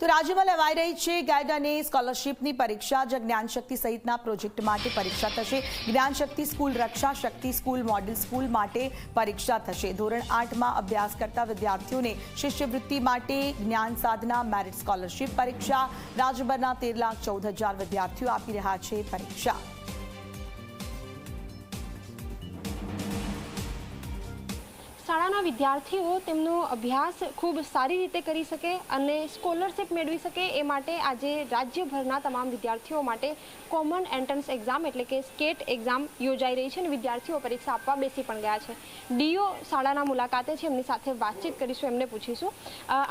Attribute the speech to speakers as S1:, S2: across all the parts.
S1: તો રાજ્યમાં લેવાઈ રહી છે ગાઈડ અને સ્કોલરશીપની પરીક્ષા. જ જ્ઞાનશક્તિ સહિતના પ્રોજેક્ટ માટે પરીક્ષા થશે. Gyanshakti school Raksha Shakti school, model school માટે પરીક્ષા થશે. ધોરણ આઠમાં અભ્યાસ કરતા વિદ્યાર્થીઓને શિષ્યવૃત્તિ માટે જ્ઞાન સાધના, મેરિટ સ્કોલરશીપ પરીક્ષા. રાજ્યભરના તેર લાખ ચૌદ હજાર વિદ્યાર્થીઓ આપી રહ્યા છે પરીક્ષા.
S2: શાળાના વિદ્યાર્થીઓ તેમનો અભ્યાસ ખૂબ સારી રીતે કરી શકે અને સ્કોલરશિપ મેળવી શકે એ માટે આજે રાજ્યભરના તમામ વિદ્યાર્થીઓ માટે કોમન એન્ટ્રન્સ એક્ઝામ એટલે કે સ્કેટ એક્ઝામ યોજાઈ રહી છે અને વિદ્યાર્થીઓ પરીક્ષા આપવા બેસી પણ ગયા છે. ડીઓ શાળાના મુલાકાતે છે, એમની સાથે વાતચીત કરીશું, એમને પૂછીશું.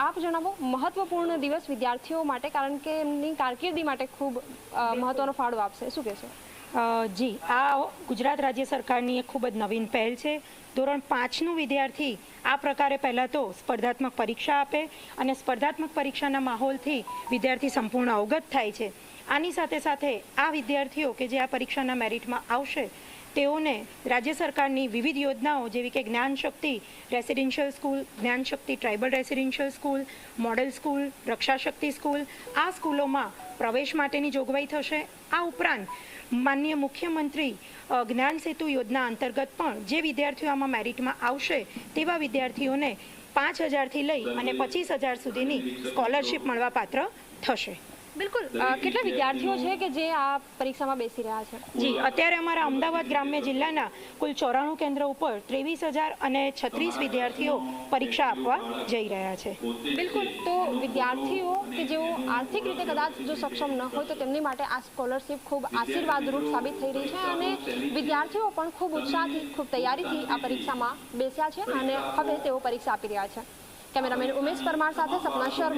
S2: આપ જણાવો, મહત્વપૂર્ણ દિવસ વિદ્યાર્થીઓ માટે, કારણ કે એમની કારકિર્દી માટે ખૂબ મહત્વનો ફાળો આપશે. શું કહેશો?
S3: જી, આ ગુજરાત રાજ્ય સરકારની એક ખૂબ જ નવીન પહેલ છે. ધોરણ પાંચનું વિદ્યાર્થી આ પ્રકારે પહેલાં તો સ્પર્ધાત્મક પરીક્ષા આપે અને સ્પર્ધાત્મક પરીક્ષાના માહોલથી વિદ્યાર્થી સંપૂર્ણ અવગત થાય છે. આની સાથે સાથે આ વિદ્યાર્થીઓ કે જે આ પરીક્ષાના મેરિટમાં આવશે તેઓને રાજ્ય સરકારની વિવિધ યોજનાઓ જેવી કે જ્ઞાન Shakti residential school, Gyan Shakti tribal residential school, model school Rakshashakti school, આ સ્કૂલોમાં પ્રવેશ માટેની જોગવાઈ થશે. આ ઉપરાંત માન્ય મુખ્યમંત્રી જ્ઞાન સેતુ યોજના અંતર્ગત પણ જે વિદ્યાર્થીઓ આમાં મેરિટમાં આવશે તેવા વિદ્યાર્થીઓને પાંચ હજારથી લઈ અને પચીસ હજાર સુધીની સ્કોલરશિપ મળવાપાત્ર થશે.
S2: બિલકુલ. કેટલા વિદ્યાર્થીઓ છે કે જે આ પરીક્ષામાં બેસી રહ્યા છે?
S3: જી અત્યારે અમારા અમદાવાદ ગ્રામ્ય જિલ્લાના કુલ ચોરાણું કેન્દ્ર ઉપર ત્રેવીસ હજાર અને છત્રીસ વિદ્યાર્થીઓ પરીક્ષા આપવા જઈ રહ્યા છે.
S2: બિલકુલ. તો વિદ્યાર્થીઓ કે જેઓ આર્થિક રીતે કદાચ જો સક્ષમ ન હોય તો તેમની માટે આ સ્કોલરશિપ ખૂબ આશીર્વાદરૂપ સાબિત થઈ રહી છે અને વિદ્યાર્થીઓ પણ ખૂબ ઉત્સાહથી ખૂબ તૈયારીથી આ પરીક્ષામાં બેસ્યા છે અને હવે તેઓ પરીક્ષા આપી રહ્યા છે. કેમેરામેન ઉમેશ પરમાર સાથે સપના શર્મા.